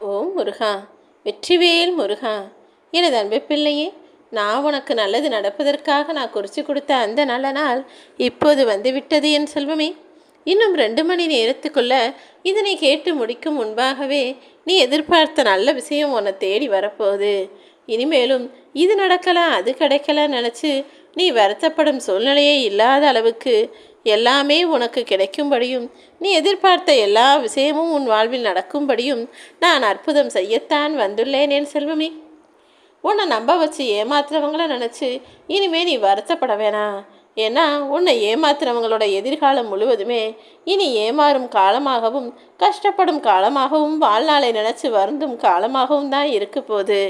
ஓம் முருகா வெற்றிவேல் முருகா எனது அன்பு பிள்ளையே நான் உனக்கு நல்லது நடப்பதற்காக நான் குறித்து கொடுத்த அந்த நல்ல நாள் இப்போது வந்துவிட்டது என் செல்வமே. இன்னும் ரெண்டு மணி நேரத்துக்குள்ள இதனை கேட்டு முடிக்கும் முன்பாகவே நீ எதிர்பார்த்த நல்ல விஷயம் உன்னை தேடி வரப்போகுது. இனிமேலும் இது நடக்கலாம் அது கிடைக்கலாம் நினச்சி நீ வருத்தப்படும் சூழ்நிலையே இல்லாத அளவுக்கு எல்லாமே உனக்கு கிடைக்கும்படியும் நீ எதிர்பார்த்த எல்லா விஷயமும் உன் வாழ்வில் நடக்கும்படியும் நான் அற்புதம் செய்யத்தான் வந்துள்ளேன் என் செல்வமே. உன்னை நம்ப வச்சு ஏமாத்துறவங்கள நினச்சி இனிமே நீ வருத்தப்பட வேணாம் ஏன்னா உன்னை ஏமாத்துறவங்களோட எதிர்காலம் முழுவதுமே இனி ஏமாறும் காலமாகவும் கஷ்டப்படும் காலமாகவும் வாழ்நாளை நினச்சி வருந்தும் காலமாகவும் தான் இருக்க போகுது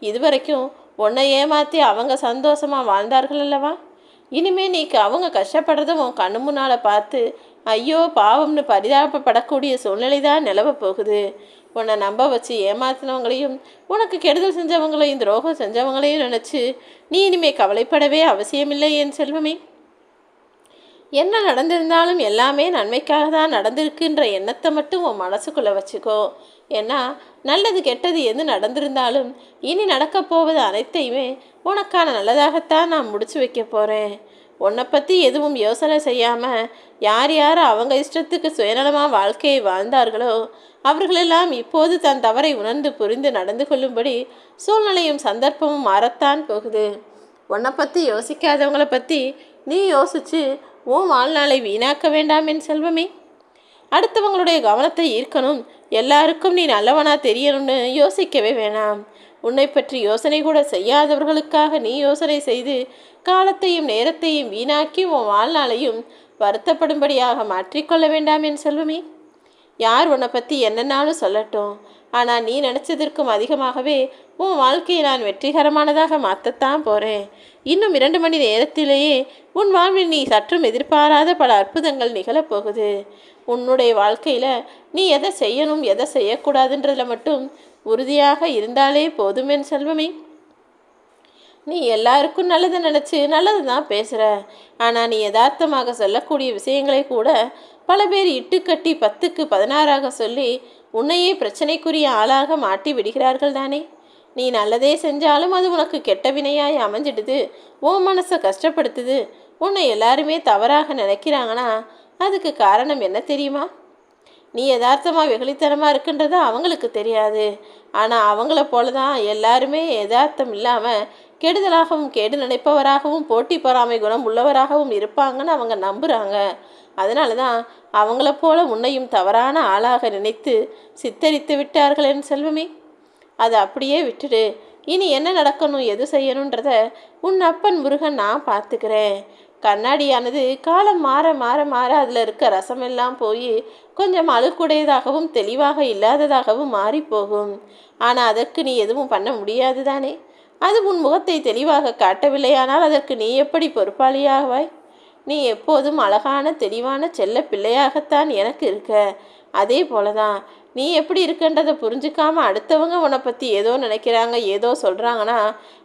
இதுவரைக்கும் உன்னை ஏமாற்றி அவங்க சந்தோஷமாக வாழ்ந்தார்கள் அல்லவா? இனிமே நீக்கு அவங்க கஷ்டப்படுறத உன் கண்ணு முன்னால் பார்த்து ஐயோ பாவம்னு பரிதாபப்படக்கூடிய சூழ்நிலை தான் நிலவ போகுது. உன்னை நம்ப வச்சு ஏமாத்தினவங்களையும் உனக்கு கெடுதல் செஞ்சவங்களையும் துரோகம் செஞ்சவங்களையும் நினச்சி நீ இனிமே கவலைப்படவே அவசியமில்லை என் செல்வமே. என்ன நடந்திருந்தாலும் எல்லாமே நன்மைக்காக தான் நடந்திருக்குன்ற எண்ணத்தை மட்டும் உன் மனசுக்குள்ளே வச்சுக்கோ. ஏன்னா நல்லது கெட்டது எது நடந்திருந்தாலும் இனி நடக்கப் போவது அனைத்தையுமே உனக்கான நல்லதாகத்தான் நான் முடிச்சு வைக்க போகிறேன் உன்னை பற்றி எதுவும் யோசனை செய்யாமல் யார் யார் அவங்க இஷ்டத்துக்கு சுயநலமாக வாழ்க்கையை வாழ்ந்தார்களோ அவர்களெல்லாம் இப்போது தன் தவறை உணர்ந்து புரிந்து நடந்து கொள்ளும்படி சூழ்நிலையும் சந்தர்ப்பமும் மாறத்தான் போகுது. உன்னை பற்றி யோசிக்காதவங்கள பற்றி நீ யோசிச்சு உன் வாழ்நாளை வீணாக்க வேண்டாம் என் செல்வமே. அடுத்தவங்களுடைய கவனத்தை ஈர்க்கணும் எல்லாருக்கும் நீ நல்லவனா தெரியணும்னு யோசிக்கவே வேணாம். உன்னை பற்றி யோசனை கூட செய்யாதவர்களுக்காக நீ யோசனை செய்து காலத்தையும் நேரத்தையும் வீணாக்கி உன் வாழ்நாளையும் வருத்தப்படும்படியாக மாற்றிக்கொள்ள வேண்டாம் என் செல்வமே. யார் உன்னை பற்றி என்னன்னாலும் சொல்லட்டும். ஆனால் நீ நினச்சதற்கும் அதிகமாகவே உன் வாழ்க்கையை நான் வெற்றிகரமானதாக மாற்றத்தான் போகிறேன் இன்னும் இரண்டு மணி நேரத்திலேயே உன் வாழ்வில் நீ சற்றும் எதிர்பாராத பல அற்புதங்கள் நிகழப்போகுது உன்னுடைய வாழ்க்கையில் நீ எதை செய்யணும் எதை செய்யக்கூடாதுன்றதில் மட்டும் உறுதியாக இருந்தாலே போதும் என் செல்வமே. நீ எல்லாருக்கும் நல்லதை நினச்சி நல்லது தான் பேசுகிற ஆனால் நீ யதார்த்தமாக சொல்லக்கூடிய விஷயங்களை கூட பல பேர் இட்டுக்கட்டி பத்துக்கு பதினாறாக சொல்லி உன்னையே பிரச்சனைக்குரிய ஆளாக மாட்டி விடுகிறார்கள் தானே? நீ நல்லதே செஞ்சாலும் அது உனக்கு கெட்ட வினையாய் அமைஞ்சிடுது. உன் மனசை கஷ்டப்படுத்துது. உன்னை எல்லாருமே தவறாக நினைக்கிறாங்கன்னா அதுக்கு காரணம் என்ன தெரியுமா? நீ யதார்த்தமாக வெகுளித்தனமாக இருக்குன்றது அவங்களுக்கு தெரியாது. ஆனால் அவங்கள போல தான் எல்லாருமே யதார்த்தம் இல்லாமல் கெடுதலாகவும் கேடு நினைப்பவராகவும் போட்டி பொறாமை குணம் உள்ளவராகவும் இருப்பாங்கன்னு அவங்க நம்புகிறாங்க அதனால தான் அவங்கள போல உன்னையும் தவறான ஆளாக நினைத்து சித்தரித்து விட்டார்கள் என் செல்வமே. அதை அப்படியே விட்டுடு. இனி என்ன நடக்கணும் எது செய்யணுன்றத உன் அப்பன் முருகன் நான் பார்த்துக்கிறேன். கண்ணாடியானது காலம் மாற மாற மாற அதில் இருக்க ரசமெல்லாம் போய் கொஞ்சம் அழுக்குடையதாகவும் தெளிவாக இல்லாததாகவும் மாறி போகும் ஆனால் அதற்கு நீ எதுவும் பண்ண முடியாது தானே அது உன் முகத்தை தெளிவாக காட்டவில்லையானால் அதற்கு நீ எப்படி பொறுப்பாளியாவாய்? நீ எப்போதும் அழகான தெளிவான செல்ல பிள்ளையாகத்தான் எனக்கு இருக்க. அதே போல தான் நீ எப்படி இருக்கன்றதை புரிஞ்சுக்காம அடுத்தவங்க உன்னை பற்றி ஏதோ நினைக்கிறாங்க ஏதோ சொல்கிறாங்கன்னா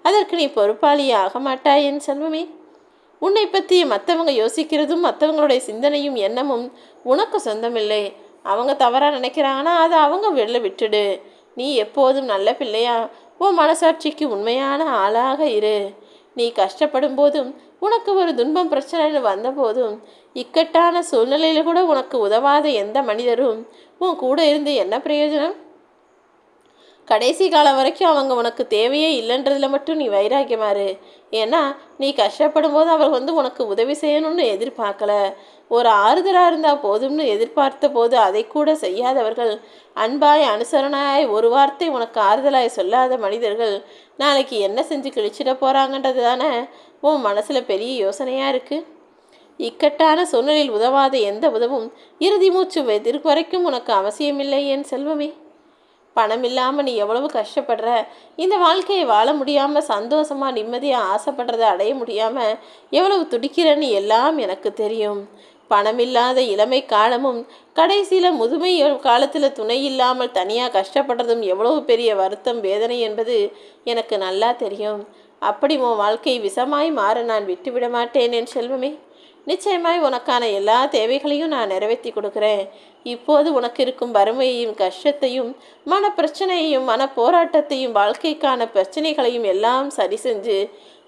அதற்கு நீ பொறுப்பாளியே ஆக மாட்டாய் என் செல்வமே. உன்னை பற்றி மற்றவங்க யோசிக்கிறதும் மற்றவங்களுடைய சிந்தனையும் எண்ணமும் உனக்கு சொந்தமில்லை. அவங்க தவறாக நினைக்கிறாங்கன்னா அதை அவங்க வெளில விட்டுடு. நீ எப்போதும் நல்ல பிள்ளையா உன் மனசாட்சிக்கு உண்மையான ஆளாக இரு. நீ கஷ்டப்படும் போதும் உனக்கு ஒரு துன்பம் பிரச்சனைன்னு வந்தபோதும் இக்கட்டான சூழ்நிலையில் கூட உனக்கு உதவாத எந்த மனிதரும் உன் கூட இருந்து என்ன பிரயோஜனம்? கடைசி காலம் வரைக்கும் அவங்க உனக்கு தேவையே இல்லைன்றதுல மட்டும் நீ வைராக்கியமாரு ஏன்னா நீ கஷ்டப்படும் போது அவர் வந்து உனக்கு உதவி செய்யணும்னு எதிர்பார்க்கல. ஒரு ஆறுதலாக இருந்தால் போதும்னு எதிர்பார்த்த போது அதை கூட செய்யாதவர்கள் அன்பாய் அனுசரணாய் ஒரு வார்த்தை உனக்கு ஆறுதலாய் சொல்லாத மனிதர்கள் நாளைக்கு என்ன செஞ்சு கிழிச்சிட போகிறாங்கன்றது தானே? உன் மனசில் பெரிய யோசனையாக இருக்குது இக்கட்டான சூழ்நிலையில் உதவாத எந்த உதவும் இறுதி மூச்சு எதிர்க்கு வரைக்கும் உனக்கு அவசியமில்லை என் செல்வமே. பணம் இல்லாமல் நீ எவ்வளவு கஷ்டப்படுற? இந்த வாழ்க்கையை வாழ முடியாமல் சந்தோஷமாக நிம்மதியாக ஆசைப்படுறத அடைய முடியாமல் எவ்வளவு துடிக்கிறன்னு எல்லாம் எனக்கு தெரியும். பணமில்லாத இளமை காலமும் கடைசியில் முதுமை காலத்தில் துணை இல்லாமல் தனியாக கஷ்டப்படுறதும் எவ்வளவு பெரிய வருத்தம் வேதனை என்பது எனக்கு நல்லா தெரியும். அப்படி உன் வாழ்க்கை விஷமாய் மாற நான் விட்டுவிட மாட்டேன் என் செல்வமே. நிச்சயமாய் உனக்கான எல்லா தேவைகளையும் நான் நிறைவேற்றி கொடுக்குறேன். இப்போது உனக்கு இருக்கும் வறுமையையும் கஷ்டத்தையும் மன பிரச்சனையையும் மன போராட்டத்தையும் வாழ்க்கைக்கான பிரச்சனைகளையும் எல்லாம் சரி செஞ்சு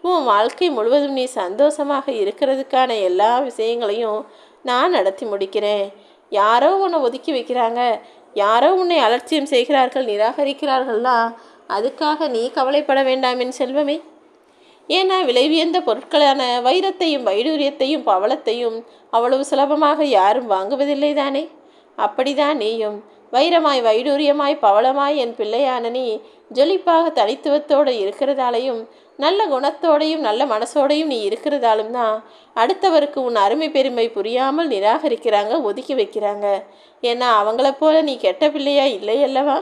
உன் வாழ்க்கை முழுவதும் நீ சந்தோஷமாக இருக்கிறதுக்கான எல்லா விஷயங்களையும் நான் நடத்தி முடிக்கிறேன். யாரோ உன்னை ஒதுக்கி வைக்கிறாங்க. யாரோ உன்னை அலட்சியம் செய்கிறார்கள் நிராகரிக்கிறார்கள்னா அதுக்காக நீ கவலைப்பட வேண்டாம் என் செல்வமே. ஏன்னா விலை உயர்ந்த பொருட்களான வைரத்தையும் வைடூரியத்தையும் பவளத்தையும் அவ்வளவு சுலபமாக யாரும் வாங்குவதில்லை தானே. அப்படிதான் நீயும். வைரமாய் வைடூரியமாய் பவளமாய் என் பிள்ளையான நீ ஜொலிப்பாக தனித்துவத்தோடு இருக்கிறதாலையும் நல்ல குணத்தோடையும் நல்ல மனசோடையும் நீ இருக்கிறதாலும் தான் அடுத்தவருக்கு உன் அருமை பெருமை புரியாமல் நிராகரிக்கிறாங்க ஒதுக்கி வைக்கிறாங்க. ஏன்னா அவங்கள போல நீ கெட்ட பிள்ளையா இல்லை அல்லவா?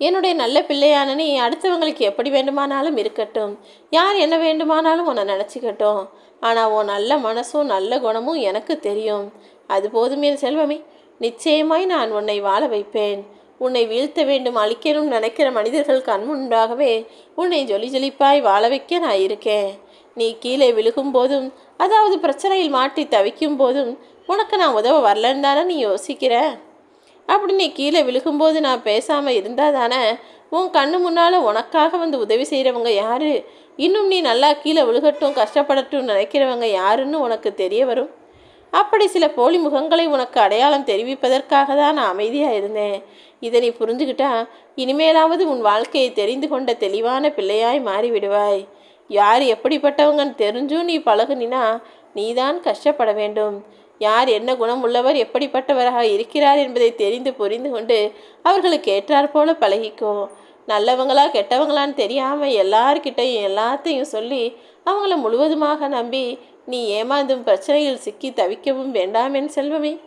என்னுடைய நல்ல பிள்ளையான நீ அடுத்தவங்களுக்கு எப்படி வேண்டுமானாலும் இருக்கட்டும். யார் என்ன வேண்டுமானாலும் உன்னை நினச்சிக்கட்டும். ஆனால் உன் நல்ல மனசும் நல்ல குணமும் எனக்கு தெரியும். அது போதுமே செல்வமே. நிச்சயமாய் நான் உன்னை வாழ வைப்பேன். உன்னை வீழ்த்த வேண்டும் அழிக்கணும் நினைக்கிற மனிதர்கள் கண் முன்பாகவே உன்னை ஜொலி ஜொலிப்பாய் வாழ வைக்க நான் இருக்கேன். நீ கீழே விழுகும் போதும் அதாவது பிரச்சனையில் மாட்டி தவிக்கும் போதும் உனக்கு நான் உதவ வரலன்னு தானே நீ யோசிக்கிற? அப்படி நீ கீழே விழுகும்போது நான் பேசாமல் இருந்தால் தானே உன் கண்ணு முன்னால் உனக்காக வந்து உதவி செய்கிறவங்க யார்? இன்னும் நீ நல்லா கீழே விழுகட்டும் கஷ்டப்படட்டும் நினைக்கிறவங்க யாருன்னு உனக்கு தெரிய வரும். அப்படி சில போலி முகங்களை உனக்கு அடையாளம் தெரிவிப்பதற்காக தான் நான் அமைதியாக இருந்தேன். இதை நீ புரிஞ்சுக்கிட்டா இனிமேலாவது உன் வாழ்க்கையை தெரிந்து கொண்ட தெளிவான பிள்ளையாய் மாறிவிடுவாய். யார் எப்படிப்பட்டவங்கன்னு தெரிஞ்சும் நீ பழகுனினா நீதான் கஷ்டப்பட வேண்டும். யார் என்ன குணம் உள்ளவர் எப்படிப்பட்டவராக இருக்கிறார் என்பதை தெரிந்து புரிந்து கொண்டு அவர்களுக்கு ஏற்றாற்போல பழகிக்கோ. நல்லவங்களா கெட்டவங்களான்னு தெரியாமல் எல்லார்கிட்டையும் எல்லாத்தையும் சொல்லி அவங்கள முழுவதுமாக நம்பி நீ ஏமாந்தும் பிரச்சனையில் சிக்கி தவிக்கவும் வேண்டாம் என் செல்வமே.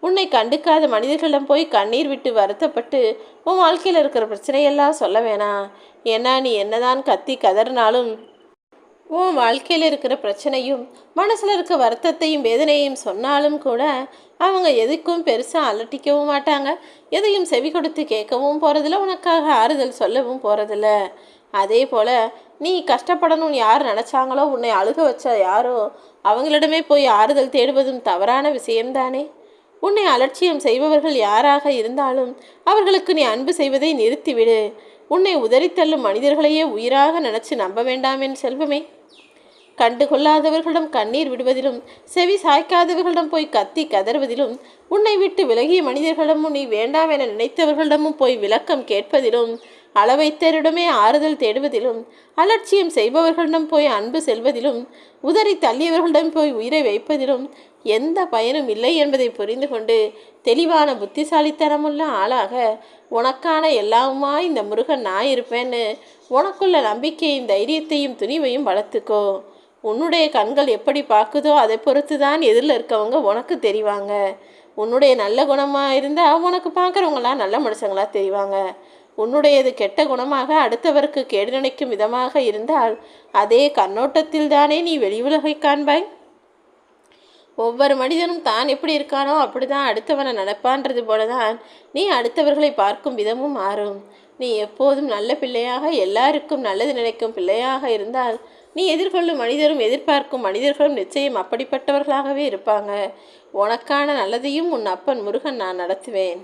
உன்னை கண்டுக்காத மனிதர்களிடம் போய் கண்ணீர் விட்டு வருத்தப்பட்டு உன் வாழ்க்கையில் இருக்கிற பிரச்சனையெல்லாம் சொல்ல வேணாம். ஏன்னா நீ என்னதான் கத்தி கதறினாலும் உன் வாழ்க்கையில் இருக்கிற பிரச்சனையும் மனசில் இருக்க வருத்தத்தையும் வேதனையும் சொன்னாலும் கூட அவங்க எதுக்கும் பெருசாக அலட்டிக்கவும் மாட்டாங்க. எதையும் செவி கொடுத்து கேட்கவும் போகிறதில்ல உனக்காக ஆறுதல் சொல்லவும் போகிறதில்ல அதே போல் நீ கஷ்டப்படணும்னு யார் நினச்சாங்களோ உன்னை அழுக வச்ச யாரோ அவங்களிடமே போய் ஆறுதல் தேடுவதும் தவறான விஷயம்தானே? உன்னை அலட்சியம் செய்பவர்கள் யாராக இருந்தாலும் அவர்களுக்கு நீ அன்பு செய்வதை நிறுத்திவிடு. உன்னை உதறித்தள்ளும் மனிதர்களையே உயிராக நினச்சி நம்ப வேண்டாம் என் செல்வமே. கண்டுகொள்ளாதவர்களிடம் கண்ணீர் விடுவதிலும் செவி சாய்க்காதவர்களிடம் போய் கத்தி கதறுவதிலும் உன்னை விட்டு விலகிய மனிதர்களிடமும் நீ வேண்டாம் என நினைத்தவர்களிடமும் போய் விளக்கம் கேட்பதிலும் அளவைத்தரிடமே ஆறுதல் தேடுவதிலும் அலட்சியம் செய்பவர்களிடம் போய் அன்பு செல்வதிலும் உதறி தள்ளியவர்களிடம் போய் உயிரை வைப்பதிலும் எந்த பயனும் இல்லை என்பதை புரிந்து கொண்டு தெளிவான புத்திசாலித்தனமுள்ள ஆளாக உனக்கான எல்லாமுமா இந்த முருகன் நான் இருப்பேன்னு உனக்குள்ள நம்பிக்கையும் தைரியத்தையும் துணிவையும் வளர்த்துக்கோ. உன்னுடைய கண்கள் எப்படி பார்க்குதோ அதை பொறுத்து தான் எதிரில் இருக்கவங்க உனக்கு தெரிவாங்க. உன்னுடைய நல்ல குணமாக இருந்தால் உனக்கு பார்க்குறவங்களாம் நல்ல மனுஷங்களாக தெரிவாங்க. உன்னுடையது கெட்ட குணமாக அடுத்தவருக்கு கேடு நினைக்கும் விதமாக இருந்தால் அதே கண்ணோட்டத்தில் தானே நீ வெளி உலகை காண்பாய்? ஒவ்வொரு மனிதனும் தான் எப்படி இருக்கானோ அப்படிதான் அடுத்தவனை நடப்பான்றது போல தான் நீ அடுத்தவர்களை பார்க்கும் விதமும் மாறும். நீ எப்போதும் நல்ல பிள்ளையாக எல்லாருக்கும் நல்லது நினைக்கும் பிள்ளையாக இருந்தால் நீ எதிர்கொள்ளும் மனிதரும் எதிர்பார்க்கும் மனிதர்களும் நிச்சயம் அப்படிப்பட்டவர்களாகவே இருப்பாங்க. உனக்கான நல்லதையும் உன் அப்பன் முருகன் நான் நடத்துவேன்.